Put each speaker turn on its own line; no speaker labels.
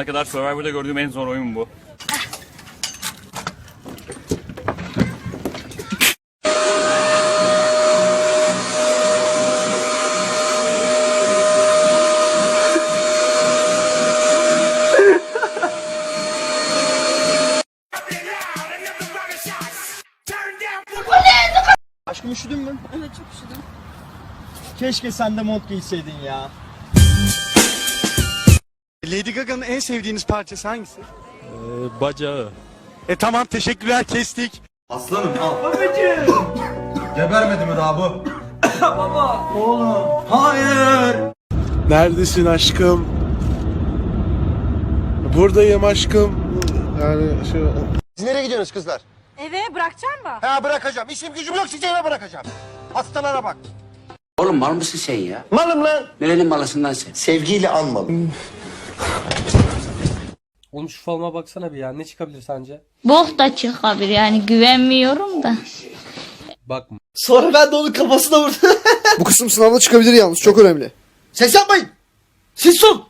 ana kadar Survivor'da gördüğüm en zor oyun bu.
Aşkım üşüdün mü? Evet çok üşüdüm. Keşke sen de mont giyseydin ya.
Lady Gaga'nın en sevdiğiniz parçası hangisi?
Bacağı.
E tamam teşekkürler kestik.
Aslanım al. Babacığım. Gebermedi mi daha bu? Baba. Oğlum. Hayır.
Neredesin aşkım? Buradayım aşkım. Yani şu
Siz nereye gidiyorsunuz kızlar?
Eve bırakacağım mı?
Ha bırakacağım. İşim gücüm yok sizi eve bırakacağım. Hastalara bak.
Oğlum mal mısın sen ya?
Malım lan.
Nerenin malısından sen?
Sevgiyle anmalım.
Oğlum şu falıma baksana bir ya. Ne çıkabilir sence?
Bok da çıkabilir yani güvenmiyorum da.
Bakma.
Sonra ben de onun kafasına vurdum.
bu kısım sınavda çıkabilir yalnız çok önemli.
Ses yapmayın. Siz son.